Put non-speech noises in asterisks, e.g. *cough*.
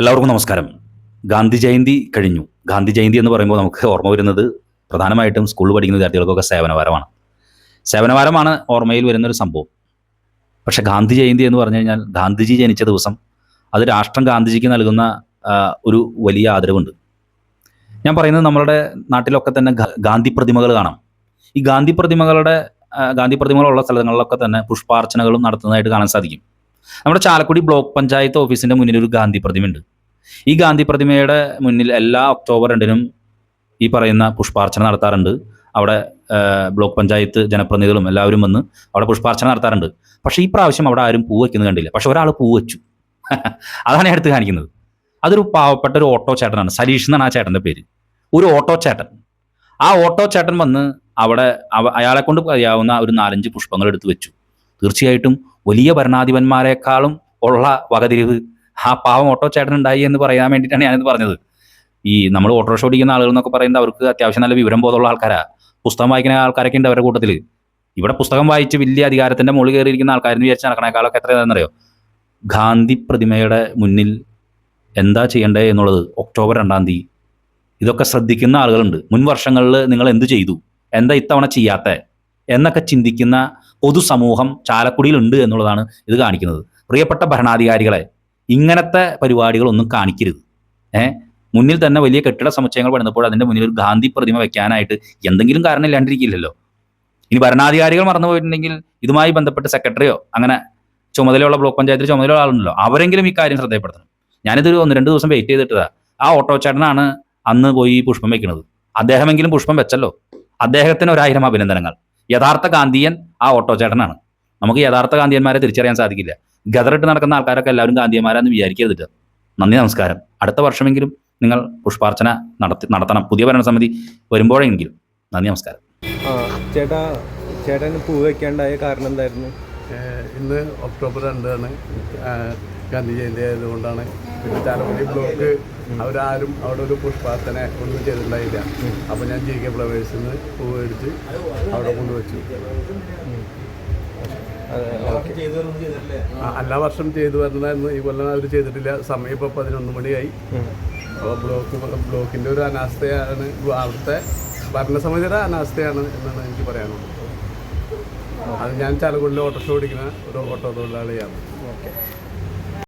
എല്ലാവർക്കും നമസ്കാരം. ഗാന്ധി ജയന്തി കഴിഞ്ഞു. ഗാന്ധി ജയന്തി എന്ന് പറയുമ്പോൾ നമുക്ക് ഓർമ്മ വരുന്നത് പ്രധാനമായിട്ടും സ്കൂളിൽ പഠിക്കുന്ന വിദ്യാർത്ഥികൾക്കൊക്കെ സേവനവാരമാണ്. സേവനവാരമാണ് ഓർമ്മയിൽ വരുന്നൊരു സംഭവം. പക്ഷെ ഗാന്ധി ജയന്തി എന്ന് പറഞ്ഞു കഴിഞ്ഞാൽ ഗാന്ധിജി ജനിച്ച ദിവസം അത് രാഷ്ട്രം ഗാന്ധിജിക്ക് നൽകുന്ന ഒരു വലിയ ആദരവുണ്ട്. ഞാൻ പറയുന്നത് നമ്മളുടെ നാട്ടിലൊക്കെ തന്നെ ഗാന്ധി പ്രതിമകൾ കാണാം. ഈ ഗാന്ധി പ്രതിമകളുടെ ഗാന്ധി പ്രതിമകളുള്ള സ്ഥലങ്ങളിലൊക്കെ തന്നെ പുഷ്പാർച്ചനകളും നടത്തുന്നതായിട്ട് കാണാൻ സാധിക്കും. നമ്മുടെ ചാലക്കുടി ബ്ലോക്ക് പഞ്ചായത്ത് ഓഫീസിന്റെ മുന്നിൽ ഒരു ഗാന്ധി പ്രതിമയുണ്ട്. ഈ ഗാന്ധി പ്രതിമയുടെ മുന്നിൽ എല്ലാ ഒക്ടോബർ രണ്ടിനും ഈ പറയുന്ന പുഷ്പാർച്ചന നടത്താറുണ്ട്. അവിടെ ബ്ലോക്ക് പഞ്ചായത്ത് ജനപ്രതിനിധികളും എല്ലാവരും വന്ന് അവിടെ പുഷ്പാർച്ചന നടത്താറുണ്ട്. പക്ഷേ ഈ പ്രാവശ്യം അവിടെ ആരും പൂ വയ്ക്കുന്നത് കണ്ടില്ല. പക്ഷെ ഒരാൾ പൂ വെച്ചു. *laughs* അതാണ് എടുത്ത് കാണിക്കുന്നത്. അതൊരു പാവപ്പെട്ട ഒരു ഓട്ടോ ചേട്ടനാണ്. സലീഷ് എന്നാണ് ആ ചേട്ടന്റെ പേര്. ഒരു ഓട്ടോ ചേട്ടൻ. ആ ഓട്ടോ ചേട്ടൻ വന്ന് അവിടെ അയാളെ കൊണ്ട് അറിയാവുന്ന ഒരു നാലഞ്ച് പുഷ്പങ്ങൾ എടുത്ത് വെച്ചു. തീർച്ചയായിട്ടും വലിയ ഭരണാധിപന്മാരെക്കാളും ഉള്ള വകതിരിവ് ആ പാവം ഓട്ടോ ചേട്ടൻ ഉണ്ടായി എന്ന് പറയാൻ വേണ്ടിയിട്ടാണ് ഞാനിത് പറഞ്ഞത്. ഈ നമ്മൾ ഓട്ടോറിക്ഷ ഓടിക്കുന്ന ആളുകൾ എന്നൊക്കെ പറയുന്നത് അവർക്ക് അത്യാവശ്യം നല്ല വിവരം ബോധമുള്ള ആൾക്കാരാ. പുസ്തകം വായിക്കുന്ന ആൾക്കാരൊക്കെ ഉണ്ട് അവരുടെ കൂട്ടത്തിൽ ഇവിടെ പുസ്തകം വായിച്ച് വലിയ അധികാരത്തിന്റെ മുകളിൽ കയറിയിരിക്കുന്ന ആൾക്കാരെന്ന് വിചാരിച്ച് നടക്കണേക്കാളൊക്കെ എത്ര ഏതാണെന്നറിയോ ഗാന്ധി പ്രതിമയുടെ മുന്നിൽ എന്താ ചെയ്യേണ്ടത് എന്നുള്ളത് ഒക്ടോബർ രണ്ടാം തീയതി. ഇതൊക്കെ ശ്രദ്ധിക്കുന്ന ആളുകളുണ്ട്. മുൻ വർഷങ്ങളിൽ നിങ്ങൾ എന്ത് ചെയ്തു? എന്താ ഇത്തവണ ചെയ്യാത്ത? എന്നൊക്കെ ചിന്തിക്കുന്ന പൊതുസമൂഹം ചാലക്കുടിയിലുണ്ട് എന്നുള്ളതാണ് ഇത് കാണിക്കുന്നത്. പ്രിയപ്പെട്ട ഭരണാധികാരികളെ ഇങ്ങനത്തെ പരിപാടികളൊന്നും കാണിക്കരുത്. ഏഹ് മുന്നിൽ തന്നെ വലിയ കെട്ടിട സമുച്ചയങ്ങൾ പണിതപ്പോൾ അതിന്റെ മുന്നിൽ ഒരു ഗാന്ധി പ്രതിമ വെക്കാനായിട്ട് എന്തെങ്കിലും കാരണം ഇല്ലാണ്ടിരിക്കില്ലല്ലോ. ഇനി ഭരണാധികാരികൾ മറന്നു പോയിട്ടുണ്ടെങ്കിൽ ഇതുമായി ബന്ധപ്പെട്ട് സെക്രട്ടറിയോ അങ്ങനെ ചുമതലയുള്ള ബ്ലോക്ക് പഞ്ചായത്തിൽ ചുമതലയുള്ള ആളുണ്ടല്ലോ. അവരെങ്കിലും ഈ കാര്യം ശ്രദ്ധയപ്പെടുത്തണം ഞാനിതൊരു ഒന്ന് രണ്ട് ദിവസം വെയിറ്റ് ചെയ്തിട്ടതാ. ആ ഓട്ടോ ചേട്ടനാണ് അന്ന് പോയി പുഷ്പം വെക്കുന്നത് അദ്ദേഹമെങ്കിലും പുഷ്പം വെച്ചല്ലോ. അദ്ദേഹത്തിന് ഒരായിരം അഭിനന്ദനങ്ങൾ. യഥാർത്ഥ ഗാന്ധിയൻ ആ ഓട്ടോ ചേട്ടനാണ് നമുക്ക് യഥാർത്ഥ ഗാന്ധിയന്മാരെ തിരിച്ചറിയാൻ സാധിക്കില്ല. ഗദറിട്ട് നടക്കുന്ന ആൾക്കാരൊക്കെ എല്ലാവരും ഗാന്ധിയന്മാരാന്ന് വിചാരിക്കരുതിട്ട് നന്ദി നമസ്കാരം. അടുത്ത വർഷമെങ്കിലും നിങ്ങൾ പുഷ്പാർച്ചന നടത്തി നടത്തണം. പുതിയ ഭരണസമിതി വരുമ്പോഴെങ്കിലും. നന്ദി നമസ്കാരം. ചേട്ടാ ചേട്ടന് പൂ വയ്ക്കാണ്ടായ കാരണം എന്തായിരുന്നു? ഇന്ന് ഒക്ടോബർ രണ്ടാണ് ഗാന്ധി ജയന്തി ആയതുകൊണ്ടാണ്. പിന്നെ ചാലക്കുടി ബ്ലോക്ക് അവരാരും അവിടെ ഒരു പുഷ്പാർത്ഥന ഒന്നും ചെയ്തിട്ടുണ്ടായില്ല. അപ്പോൾ ഞാൻ ജി കെ ഫ്ലവേഴ്സിൽ നിന്ന് പൂ മേടിച്ച് അവിടെ കൊണ്ടുവച്ചു. എല്ലാ വർഷം ചെയ്തു വരുന്നതായിരുന്നു ഈ കൊല്ലം അവർ ചെയ്തിട്ടില്ല. സമയം ഇപ്പോൾ പതിനൊന്ന് മണിയായി. അപ്പോൾ ബ്ലോക്ക് ബ്ലോക്കിന്റെ ഒരു അനാസ്ഥയാണ് അവിടുത്തെ ഭരണസമിതിയുടെ അനാസ്ഥയാണ് എന്നാണ് എനിക്ക് പറയാനുള്ളത്. അത് ഞാൻ ചാലക്കുടിയിൽ ഓട്ടോറിക്ഷ ഓടിക്കുന്ന ഒരു ഓട്ടോ തൊഴിലാളിയാണ്. ഓക്കെ.